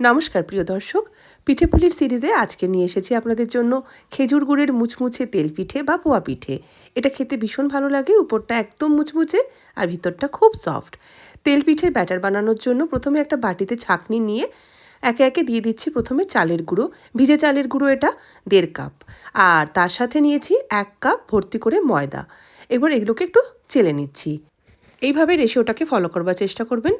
নমস্কার, প্রিয় দর্শক। পিঠেপুলির সিরিজে আজকে নিয়ে এসেছি আপনাদের জন্য খেজুর গুড়ের মুচমুচে তেল পিঠে বা পোয়া পিঠে। এটা খেতে ভীষণ ভালো লাগে, উপরটা একদম মুচমুচে আর ভিতরটা খুব সফট তেল পিঠের ব্যাটার বানানোর জন্য প্রথমে একটা বাটিতে ছাঁকনি নিয়ে একে একে দিয়ে দিচ্ছি প্রথমে চালের গুঁড়ো, ভিজে চালের গুঁড়ো এটা দেড় কাপ। আর তার সাথে নিয়েছি এক কাপ ভর্তি করে ময়দা। এবার এগুলোকে একটু চেলে নিচ্ছি। এইভাবে রেশিওটাকে ফলো করবার চেষ্টা করবেন।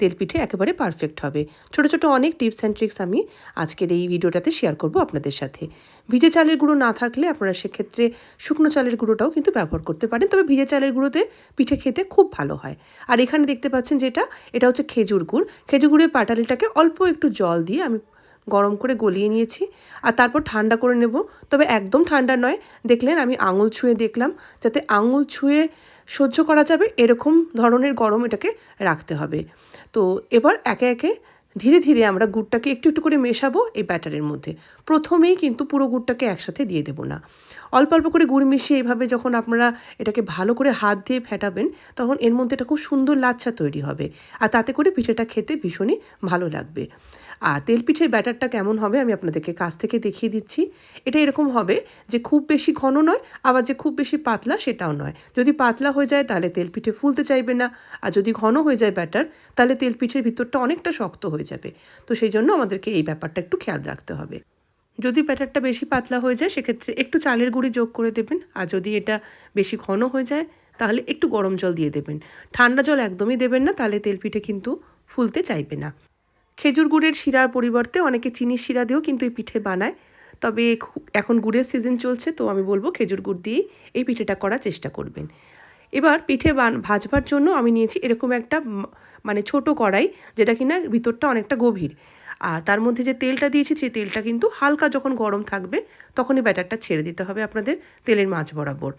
তেল পিঠে একেবারে পারফেক্ট হবে। ছোট ছোট অনেক টিপস অ্যান্ড ট্রিক্স আমি আজকের এই ভিডিওটাতে শেয়ার করব আপনাদের সাথে। ভিজে চালের গুঁড়ো না থাকলে আপনারা সেক্ষেত্রে শুকনো চালের গুঁড়োটাও কিন্তু ব্যবহার করতে পারেন। তবে ভিজে চালের গুঁড়োতে পিঠে খেতে খুব ভালো হয়। আর এখানে দেখতে পাচ্ছেন যেটা, এটা হচ্ছে খেজুর গুড়। খেজুর গুঁড়ের পাটালিটাকে অল্প একটু জল দিয়ে আমি গরম করে গলিয়ে নিয়েছি আর তারপর ঠান্ডা করে নেব। তবে একদম ঠান্ডা নয়। দেখলেন আমি আঙুল ছুঁয়ে দেখলাম যাতে আঙুল ছুঁয়ে সহ্য করা যাবে এরকম ধরনের গরম এটাকে রাখতে হবে। তো এবার একে একে ধীরে ধীরে আমরা গুড়টাকে একটু একটু করে মেশাবো এই ব্যাটারের মধ্যে। প্রথমেই কিন্তু পুরো গুড়টাকে একসাথে দিয়ে দেবো না। অল্প অল্প করে গুড় মিশিয়ে এইভাবে যখন আপনারা এটাকে ভালো করে হাত দিয়ে ফেটাবেন, তখন এর মধ্যে এটা খুব সুন্দর লাচ্ছা তৈরি হবে। আর তাতে করে পিঠেটা খেতে ভীষণই ভালো লাগবে। আর তেলপিঠের ব্যাটারটা কেমন হবে আমি আপনাদেরকে কাছ থেকে দেখিয়ে দিচ্ছি। এটা এরকম হবে যে খুব বেশি ঘন নয়, আবার যে খুব বেশি পাতলা সেটাও নয়। যদি পাতলা হয়ে যায় তাহলে তেলপিঠে ফুলতে চাইবে না, আর যদি ঘন হয়ে যায় ব্যাটার তাহলে তেলপিঠের ভিতরটা অনেকটা শক্ত হয়ে যাবে। তো সেই জন্য আমাদেরকে এই ব্যাপারটা একটু খেয়াল রাখতে হবে। যদি ব্যাটারটা বেশি পাতলা হয়ে যায় সেক্ষেত্রে একটু চালের গুঁড়ি যোগ করে দেবেন, আর যদি এটা বেশি ঘন হয়ে যায় তাহলে একটু গরম জল দিয়ে দেবেন। ঠান্ডা জল একদমই দেবেন না, তাহলে তেলপিঠে কিন্তু ফুলতে চাইবে না। খেজুর গুড়ের শিরার পরিবর্তে অনেকে চিনির শিরা দিয়েও কিন্তু এই পিঠে বানায়। তবে এখন গুড়ের সিজন চলছে, তো আমি বলব খেজুর গুড় দিয়েই এই পিঠেটা করার চেষ্টা করবেন। এবার পিঠে বান, ভাজবার জন্য আমি নিয়েছি এরকম একটা মানে ছোট কড়াই, যেটা কিনা ভিতরটা অনেকটা গভীর। আর তার মধ্যে যে তেলটা দিয়েছি, সেই তেলটা কিন্তু হালকা যখন গরম থাকবে, তখনই ব্যাটারটা ছেড়ে দিতে হবে আপনাদের তেলের মাছ বরাবর।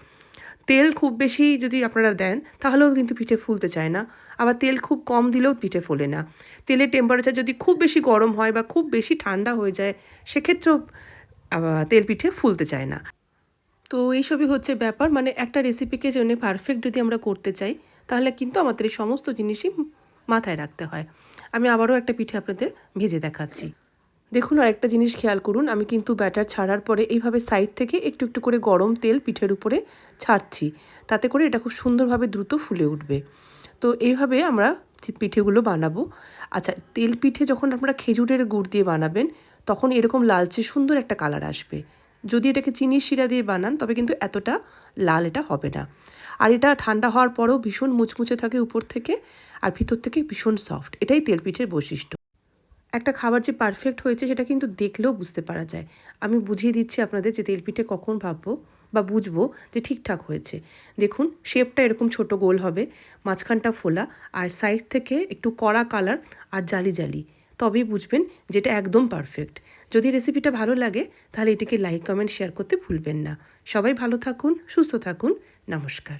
তেল খুব বেশি যদি আপনারা দেন, তাহলেও কিন্তু পিঠে ফুলতে চায় না। আবার তেল খুব কম দিলেও পিঠে ফোলে না। তেলের টেম্পারেচার যদি খুব বেশি গরম হয় বা খুব বেশি ঠান্ডা হয়ে যায়, সেক্ষেত্রেও তেল পিঠে ফুলতে চায় না। তো এইসবই হচ্ছে ব্যাপার। মানে একটা রেসিপিকে জন্য পারফেক্ট যদি আমরা করতে চাই, তাহলে কিন্তু আমাদের এই সমস্ত জিনিসই মাথায় রাখতে হয়। আমি আবারও একটা পিঠে আপনাদের ভেজে দেখাচ্ছি। দেখুন, আর একটা জিনিস খেয়াল করুন, আমি কিন্তু ব্যাটার ছাড়ার পরে এইভাবে সাইড থেকে একটু একটু করে গরম তেল পিঠের উপরে ছাড়ছি। তাতে করে এটা খুব সুন্দরভাবে দ্রুত ফুলে উঠবে। তো এইভাবে আমরা পিঠেগুলো বানাবো আচ্ছা তেল পিঠে যখন আপনারা খেজুরের গুড় দিয়ে বানাবেন, তখন এরকম লালচে সুন্দর একটা কালার আসবে। যদি এটাকে চিনির শিরা দিয়ে বানান, তবে কিন্তু এতটা লাল এটা হবে না। আর এটা ঠান্ডা হওয়ার পরেও ভীষণ মুচমুচে থাকে উপর থেকে, আর ভিতর থেকে ভীষণ সফট। এটাই তেলপিঠের বৈশিষ্ট্য। একটা খাবার যে পারফেক্ট হয়েছে সেটা কিন্তু দেখলেও বুঝতে পারা যায়। আমি বুঝিয়ে দিচ্ছি আপনাদের যে তেলপিঠে কখন ভাববো বা বুঝব যে ঠিকঠাক হয়েছে। দেখুন শেপটা এরকম ছোট গোল হবে, মাঝখানটা ফোলা আর সাইড থেকে একটু কড়া কালার আর জালি জালি। তবেই বুঝবেন যেটা একদম পারফেক্ট যদি রেসিপিটা ভালো লাগে, তাহলে এটিকে লাইক কমেন্ট শেয়ার করতে ভুলবেন না। সবাই ভালো থাকুন, সুস্থ থাকুন। নমস্কার।